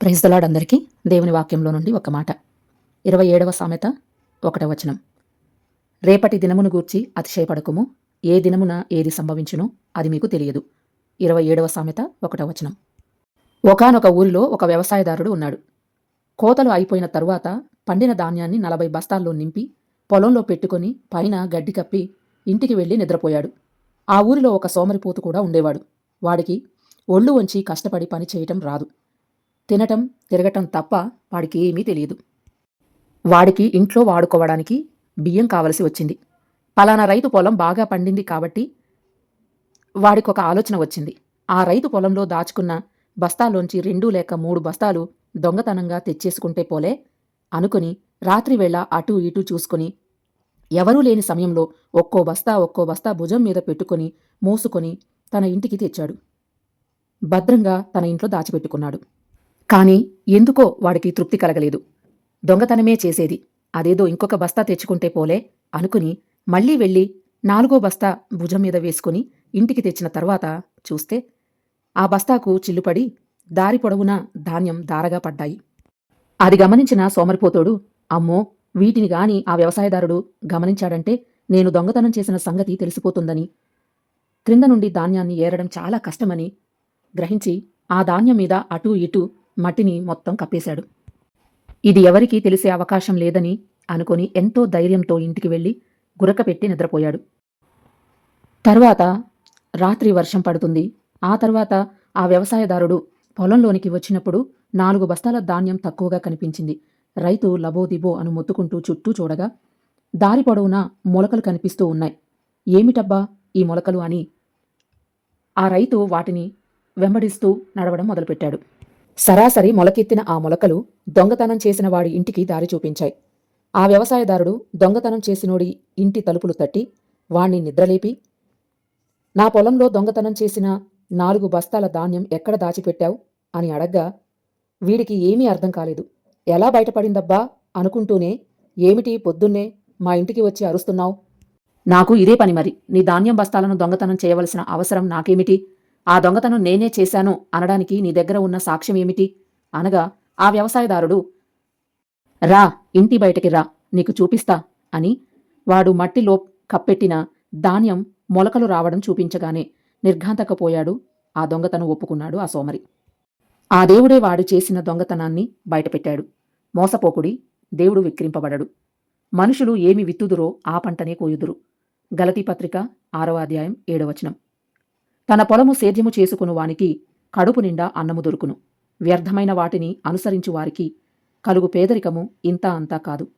ప్రైజ్దలాడందరికీ దేవుని వాక్యంలో నుండి ఒక మాట. ఇరవై ఏడవ సామెత ఒకటవ వచనం. రేపటి దినమును గూర్చి అతిశయపడకుము. ఏ దినమున ఏది సంభవించునో అది మీకు తెలియదు. ఇరవై ఏడవ సామెత ఒకటవ వచనం. ఒకానొక ఊరిలో ఒక వ్యవసాయదారుడు ఉన్నాడు. కోతలు అయిపోయిన తరువాత పండిన ధాన్యాన్ని నలభై బస్తాల్లో నింపి పొలంలో పెట్టుకొని పైన గడ్డి కప్పి ఇంటికి వెళ్ళి నిద్రపోయాడు. ఆ ఊరిలో ఒక సోమరిపోతు కూడా ఉండేవాడు. వాడికి ఒళ్ళు వంచి కష్టపడి పని చేయటం రాదు. తినటం తిరగటం తప్ప వాడికి ఏమీ తెలియదు. వాడికి ఇంట్లో వాడుకోవడానికి బియ్యం కావలసి వచ్చింది. పలానా రైతు పొలం బాగా పండింది కాబట్టి వాడికొక ఆలోచన వచ్చింది. ఆ రైతు పొలంలో దాచుకున్న బస్తాల్లోంచి రెండు లేక మూడు బస్తాలు దొంగతనంగా తెచ్చేసుకుంటే పోలే అనుకుని రాత్రివేళ అటూ ఇటూ చూసుకుని ఎవరూ లేని సమయంలో ఒక్కో బస్తా ఒక్కో బస్తా భుజం మీద పెట్టుకొని మూసుకొని తన ఇంటికి తెచ్చాడు. భద్రంగా తన ఇంట్లో దాచిపెట్టుకున్నాడు. కాని ఎందుకో వాడికి తృప్తి కలగలేదు. దొంగతనమే చేసేది. అదేదో ఇంకొక బస్తా తెచ్చుకుంటే పోలే అనుకుని మళ్ళీ వెళ్ళి నాలుగో బస్తా భుజం మీద వేసుకుని ఇంటికి తెచ్చిన తర్వాత చూస్తే ఆ బస్తాకు చిల్లుపడి దారి పొడవునా ధాన్యం దారగా పడ్డాయి. అది గమనించిన సోమరిపోతోడు అమ్మో వీటిని గాని ఆ వ్యవసాయదారుడు గమనించాడంటే నేను దొంగతనం చేసిన సంగతి తెలిసిపోతుందని. క్రింద నుండి ధాన్యాన్ని ఏరడం చాలా కష్టమని గ్రహించి ఆ ధాన్యం మీద అటూ ఇటూ మట్టిని మొత్తం కప్పేశాడు. ఇది ఎవరికీ తెలిసే అవకాశం లేదని అనుకొని ఎంతో ధైర్యంతో ఇంటికి వెళ్ళి గురకపెట్టి నిద్రపోయాడు. తర్వాత రాత్రి వర్షం పడుతుంది. ఆ తర్వాత ఆ వ్యవసాయదారుడు పొలంలోనికి వచ్చినప్పుడు నాలుగు బస్తాల ధాన్యం తక్కువగా కనిపించింది. రైతు లబోదిబో అను మొత్తుకుంటూ చుట్టూ చూడగా దారి పొడవునా మొలకలు కనిపిస్తూ ఉన్నాయి. ఏమిటబ్బా ఈ మొలకలు అని ఆ రైతు వాటిని వెంబడిస్తూ నడవడం మొదలుపెట్టాడు. సరాసరి మొలకెత్తిన ఆ మొలకలు దొంగతనం చేసిన వాడి ఇంటికి దారి చూపించాయి. ఆ వ్యవసాయదారుడు దొంగతనం చేసినోడి ఇంటి తలుపులు తట్టి వాణ్ణి నిద్రలేపి నా పొలంలో దొంగతనం చేసిన నాలుగు బస్తాల ధాన్యం ఎక్కడ దాచిపెట్టావు? అని అడగ్గా వీడికి ఏమీ అర్థం కాలేదు. ఎలా బయటపడిందబ్బా? అనుకుంటూనే ఏమిటి పొద్దున్నే మా ఇంటికి వచ్చి అరుస్తున్నావు? నాకు ఇదే పని మరి. నీ ధాన్యం బస్తాలను దొంగతనం చేయవలసిన అవసరం నాకేమిటి? ఆ దొంగతనం నేనే చేశాను అనడానికి నీ దగ్గర ఉన్న సాక్ష్యం ఏమిటి? అనగా ఆ వ్యవసాయదారుడు రా ఇంటి బయటికి రా నీకు చూపిస్తా అని వాడు మట్టిలో కప్పెట్టిన ధాన్యం మొలకలు రావడం చూపించగానే నిర్ఘాంతకపోయాడు. ఆ దొంగతనం ఒప్పుకున్నాడు ఆ సోమరి. ఆ దేవుడే వాడు చేసిన దొంగతనాన్ని బయటపెట్టాడు. మోసపోకుడి దేవుడు విక్రింపబడడు. మనుషులు ఏమి విత్తుదురో ఆ పంటనే కోయుదురు. గలతీ పత్రిక ఆరవ అధ్యాయం ఏడవచనం తన పొలము సేద్యము చేసుకుని వానికి కడుపు నిండా అన్నము దొరుకును. వ్యర్థమైన వాటిని అనుసరించు వారికి కలుగు పేదరికము ఇంతా అంతా కాదు.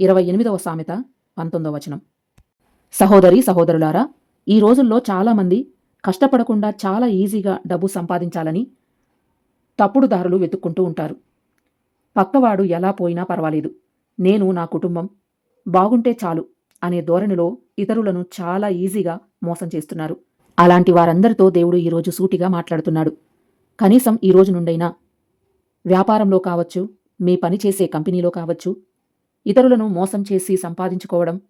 ఇరవై ఎనిమిదవ సామెత పంతొమ్మిదవ వచనం. సహోదరి సహోదరులారా ఈ రోజుల్లో చాలామంది కష్టపడకుండా చాలా ఈజీగా డబ్బు సంపాదించాలని తప్పుడు దారులు వెతుక్కుంటూ ఉంటారు. పక్కవాడు ఎలా పోయినా పర్వాలేదు. నేను నా కుటుంబం బాగుంటే చాలు అనే ధోరణిలో ఇతరులను చాలా ఈజీగా మోసం చేస్తున్నారు. అలాంటి వారందరితో దేవుడు ఈరోజు సూటిగా మాట్లాడుతున్నాడు. కనీసం ఈ రోజు నుండైనా వ్యాపారంలో కావచ్చు మీ పని చేసే కంపెనీలో కావచ్చు ఇతరులను మోసం చేసి సంపాదించుకోవడం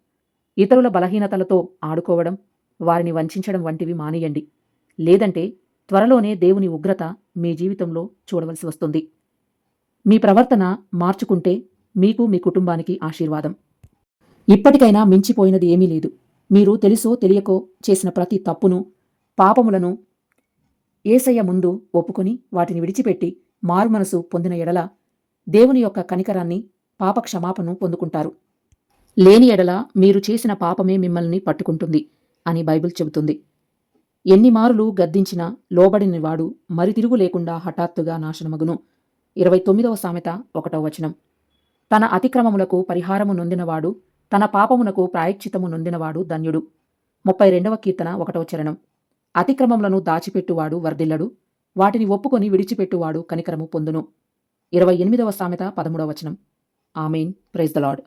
ఇతరుల బలహీనతలతో ఆడుకోవడం వారిని వంచడం వంటివి మానేయండి. లేదంటే త్వరలోనే దేవుని ఉగ్రత మీ జీవితంలో చూడవలసి వస్తుంది. మీ ప్రవర్తన మార్చుకుంటే మీకు మీ కుటుంబానికి ఆశీర్వాదం. ఇప్పటికైనా మించిపోయినది ఏమీ లేదు. మీరు తెలుసో తెలియకో చేసిన ప్రతి తప్పును పాపములను ఏసయ్య ముందు ఒప్పుకొని వాటిని విడిచిపెట్టి మారుమనసు పొందిన ఎడల దేవుని యొక్క కనికరాన్ని పాప క్షమాపణను పొందుకుంటారు. లేని ఎడల మీరు చేసిన పాపమే మిమ్మల్ని పట్టుకుంటుంది అని బైబిల్ చెబుతుంది. ఎన్ని మారులు గద్దించినా లోబడిన వాడు మరి తిరుగు లేకుండా హఠాత్తుగా నాశనమగును. ఇరవై తొమ్మిదవ సామెత ఒకటవ వచనం. తన అతిక్రమములకు పరిహారము నొందినవాడు తన పాపమునకు ప్రాయశ్చితము నొందినవాడు ధన్యుడు. ముప్పై రెండవ కీర్తన ఒకటవ చరణం. అతిక్రమములను దాచిపెట్టువాడు వర్ధిల్లడు. వాటిని ఒప్పుకొని విడిచిపెట్టువాడు కనికరము పొందును. ఇరవై ఎనిమిదవ సామెత పదమూడవ వచనం. ఆమెన్. Praise the lord